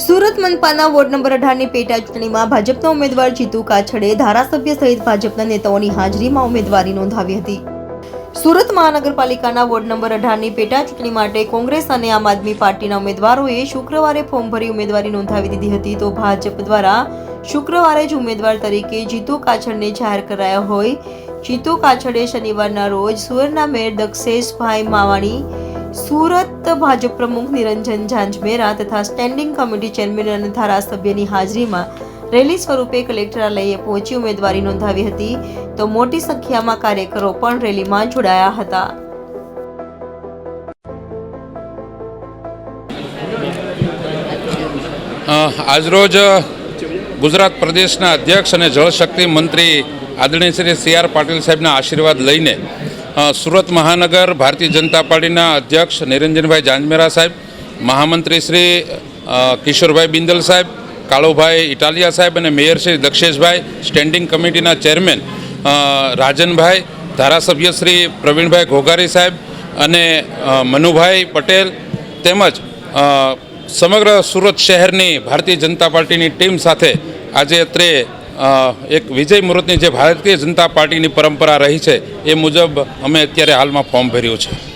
સુરત મનપાના ward number અઢારની પેટા ચૂંટણીમાં ભાજપના ઉમેદવાર જીતુ કાછડે ધારાસભ્ય સહિત ભાજપના નેતાઓની હાજરીમાં ઉમેદવારી નોંધાવી હતી. સુરત મહાનગરપાલિકાના વોર્ડ નંબર અઢારની પેટા ચૂંટણી માટે કોંગ્રેસ અને આમ આદમી પાર્ટીના ઉમેદવારોએ શુક્રવારે ફોર્મ ભરી ઉમેદવારી નોંધાવી દીધી હતી. તો ભાજપ દ્વારા શુક્રવારે જ ઉમેદવાર તરીકે જીતુ કાછડને જાહેર કરાયા હોય. જીતુ કાછડે શનિવારના રોજ સુરતના મેયર દક્ષેશભાઈ માવાણી સુરત ભાજપ પ્રમુખ નિરંજન ઝાંઝમેરા તથા સ્ટેન્ડિંગ કમિટી ચેરમેન અને ધારાસભ્યની હાજરીમાં રેલી સ્વરૂપે કલેક્ટરાલયે પહોંચી ઉમેદવારી નોંધાવી હતી. તો મોટી સંખ્યામાં કાર્યકરો પણ રેલીમાં જોડાયા હતા. આજરોજ ગુજરાત પ્રદેશના અધ્યક્ષ અને જળશક્તિ મંત્રી આદરણીય શ્રી સી આર પાટીલ સાહેબના આશીર્વાદ લઈને સુરત મહાનગર ભારતીય જનતા પાર્ટીના અધ્યક્ષ નિરંજનભાઈ જાંજમેરા સાહેબ, મહામંત્રી શ્રી કિશોરભાઈ બિંદલ સાહેબ, કાળુભાઈ ઇટાલિયા સાહેબ અને મેયર શ્રી દક્ષેશભાઈ, સ્ટેન્ડિંગ કમિટીના ચેરમેન રાજનભાઈ, ધારાસભ્ય શ્રી પ્રવીણભાઈ ઘોઘારી સાહેબ અને મનુભાઈ પટેલ તેમજ સમગ્ર સુરત શહેરની ભારતીય જનતા પાર્ટીની ટીમ સાથે આજે અત્રે એક વિજય મુહૂર્તની જે ભારતીય જનતા પાર્ટીની પરંપરા રહી છે, એ મુજબ અમે અત્યારે હાલમાં ફોર્મ ભર્યું છે.